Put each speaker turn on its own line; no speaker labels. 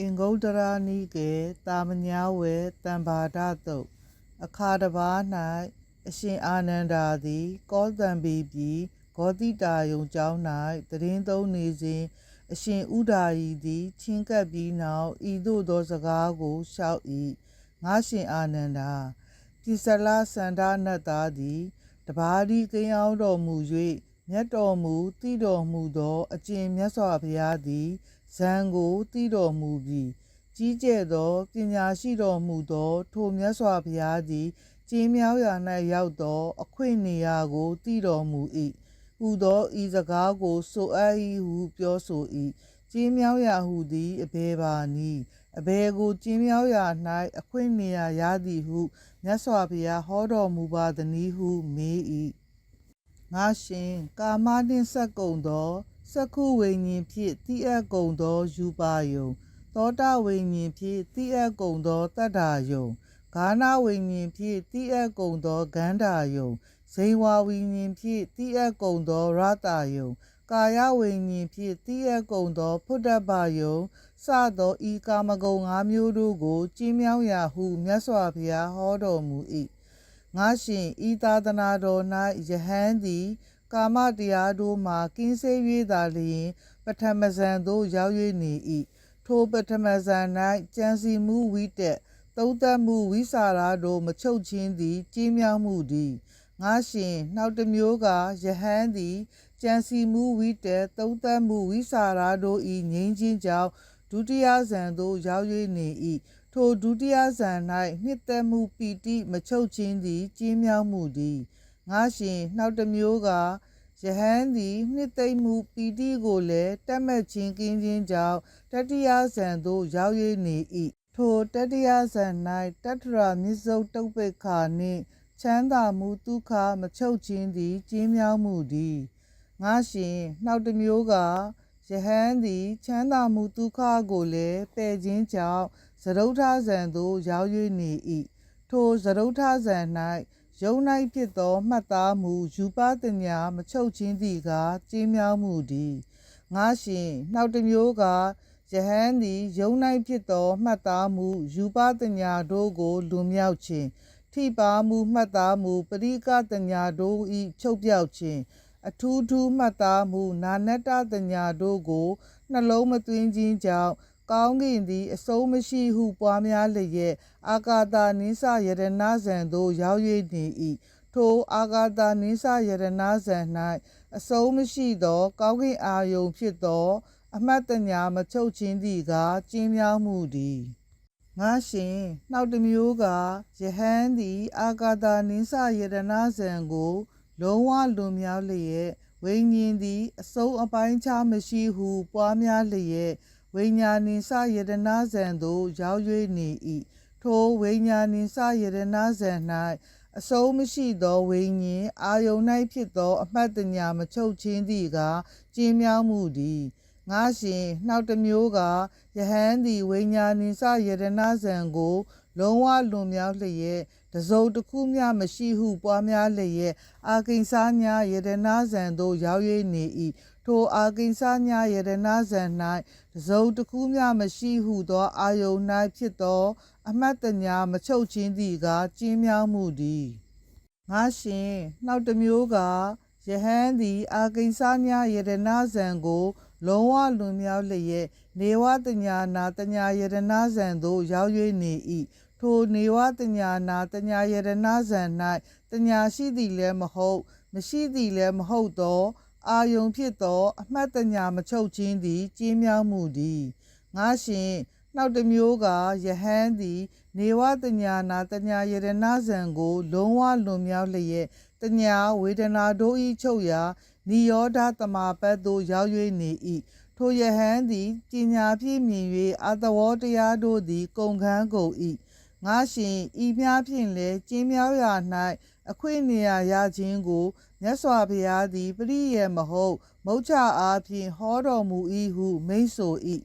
အင်္ဂုတ္တရာနိကေတာမညာဝေတံဘာဒတုတ်အခါတစ်ပါး၌အရှင်အာနန္ဒာသည် ကောသံပေပြည်ဂောတိတာယုံကျောင်း၌တရင်သုံးနေစဉ်အရှင်ဥဒါရီသည် ချင်းကပ်ပြီးနောက်ဤသို့သောစကားကိုလျှောက်၏ငါရှင်အာနန္ဒာကိစ္စလစန္ဒနတ်သားသည်တပါးဒီကိန်းအောင်တော်မူ၍မြတ်တော်မူတည်တော်မူသောအကျင့်မြတ်စွာဘုရားသည် ဇံကိုတည်တော်မူပြီးကြီးကျယ်သောပညာရှိတော်မူသော ထိုမြတ်စွာဘုရားသည်ကျင်းမြောက်ရာ၌ရောက်သော အခွင့်နေရာကိုတည်တော်မူ၏ဟူသောဤစကားကို ဆိုအပ်၏ဟုပြောဆို၏ကျင်းမြောက်ရာဟုသည်အဘယ်ပါနည်းအဘယ်ကိုကျင်းမြောက်ရာ၌အခွင့်နေရာရသည်ဟုမြတ်စွာဘုရားဟောတော်မူပါသနည်းဟုမေး၏ငါရှင်ကာမနှင့်ဆက်ကုံသော စက္ခုဝိညာဉ်ဖြင့်တိအပ်ကုံသောယူပါယုံသောတာဝိညာဉ်ဖြင့်တိအပ်ကုံသောတတ္တာယုံဂာနာဝိညာဉ်ဖြင့်တိအပ်ကုံသောဂန္ဓာယုံဇိဝဝိညာဉ်ဖြင့်တိအပ်ကုံသောရတာယုံကာယဝိညာဉ်ဖြင့်တိအပ်ကုံသောဖုဒ္ဓဘာယုံစသောဤကာမဂုဏ်၅မျိုးတို့ကိုကျင်းမြောင်းရာဟုမြတ်စွာဘုရားဟောတော်မူ၏ငါရှင်ဤသာသနာတော်၌ယဟန်သည် ကာမတရားတို့မှကင်းစေ၍သာလျှင် ပထမဇန်သို့ရောက်၍နေ၏ထိုပထမဇန်၌ကြံစီမှုဝိတက်သုံးသပ်မှုဝိစာရတို့မချုပ်ချင်းသည်ကြီးမြောက်မှုသည်ငါရှင်နောက်တစ်မျိုးကယဟန်သည်ကြံစီမှုဝိတက်သုံးသပ်မှုဝိစာရတို့ဤငြိမ်းချင်းကြောင့်ဒုတိယဇန်သို့ရောက်၍နေ၏ထိုဒုတိယဇန်၌နှစ်သက်မှုပီတိမချုပ်ချင်းသည်ကြီးမြောက်မှုသည် ငါရှင်နောက်တစ်မျိုးကယဟန်သည်နှစ်သိမ့်မှုပီတိကိုလည်းတတ်မှတ်ခြင်းကင်းခြင်းကြောင့်တတိယဇန်သို့ရောက်၍နေ၏ထိုတတိယဇန်၌တတ္ထရာမြစ္ဆုတ်တုတ်ပိခာနှင့်ချမ်းသာမှုဒုက္ခမချုပ်ခြင်းသည်ကြီးမြောက်မှုသည်ငါရှင်နောက်တစ်မျိုးကယဟန်သည်ချမ်းသာမှုဒုက္ခကိုလည်းပယ်ခြင်းကြောင့်သရုဋ္ဌဇန်သို့ရောက်၍နေ၏ထိုသရုဋ္ဌဇန်၌ ယုံ၌ဖြစ်သောမှတ်သားမှုယူပတညာမချုပ်ချင်းသည်ကကျင်းမြောက်မှုသည်ငါရှင်နောက်တစ်မျိုးကယဟန်သည်ယုံ၌ဖြစ်သောမှတ်သားမှုယူပတညာတို့ကိုလွန်မြောက်ခြင်းထိပါမှုမှတ်သားမှုပရိကတညာတို့၏ချုပ်ပြောက်ခြင်းအထူးထူးမှတ်သားမှုနာနတ္တတညာတို့ကိုနှလုံးမသွင်းခြင်းကြောင့် ကောင်းကင်သည် အဆုံးမရှိဟု ပွားများလျက် အာကာသနိစ္စယရဏဇံသို့ ရောက်၍နေ၏ထိုအာကာသနိစ္စယရဏဇံ၌အဆုံးမရှိသော ကောင်းကင်အာယုံဖြစ်သော အမှတ်တညာမချုပ်ခြင်းသည်ကကျင်းမြောက်မှုသည်ငါရှင်နောက်တစ်မျိုးကယဟန်သည် အာကာသနိစ္စယရဏဇံကို လုံးဝလွန်မြောက်လျက်ဝိညာဉ်သည် အဆုံးအပိုင်းခြားမရှိဟု ပွားများလျက် ဝိညာဉ်နိစယတနာဇံသို့ရောက်၍နေ၏ထိုဝိညာဉ်နိစယတနာဇံ၌အဆုံးမရှိသောဝိညာဉ်အာယုန်၌ဖြစ်သော အမှတ်တညာမချုပ်ချင်းသည်ကကျင်းမြောက်မှုသည်ငါရှင်နောက်တစ်မျိုးကယဟန်သည်ဝိညာဉ်နိစယတနာဇံကို လုံးဝလွန်မြောက်လျက်တစုံတစ်ခုမျှမရှိဟုပွားများလျက်အာကိဉ္စာညာယတနာဇံသို့ရောက်၍နေ၏ ထိုအာကိဉ္စာညာယတနာဇံ၌တစုံတစ်ခုမျှမရှိဟုသော အာယုန်၌ဖြစ်သော အမှတ်တညာမချုပ်ချင်းသည်ကကျင်းမြောက်မှုသည်ငါရှင်နောက်တစ်မျိုးကယဟန်သည်အာကိဉ္စာညာယတနာဇံကို လုံးဝလွန်မြောက်လျက်နေဝတညာနာတညာယတနာဇံသို့ရောက်၍နေ၏ထိုနေဝတညာနာတညာယတနာဇံ၌တညာရှိသည်လည်းမဟုတ် မရှိသည်လည်းမဟုတ်သော အာယုံဖြစ်သော အမှတ်တညာမချုပ်ခြင်းသည်ကျင်းမြောက်မှုသည်ငါရှင်နောက်တစ်မျိုးကယဟန်သည် နေဝတညာနာတညာယရဏဇံကို လုံးဝလွန်မြောက်လျက်တညာဝေဒနာတို့ဤချုပ်ရာနိယောဓတမပတ်သို့ရောက်၍နေ၏ထိုယဟန်သည်ပညာဖြင့်မြင်၍အတဝတရားတို့သည် ကုန်ခန်းကုန်၏ ငါရှင်ဤများဖြင့်လည်းကျင်းမြောက်ရာ၌အခွင့်နေရာရခြင်းကိုမြတ်စွာဘုရားသည်ပရိယေမဟုတ်မုတ်ချအားဖြင့်ဟောတော်မူ၏ဟုမိန့်ဆို၏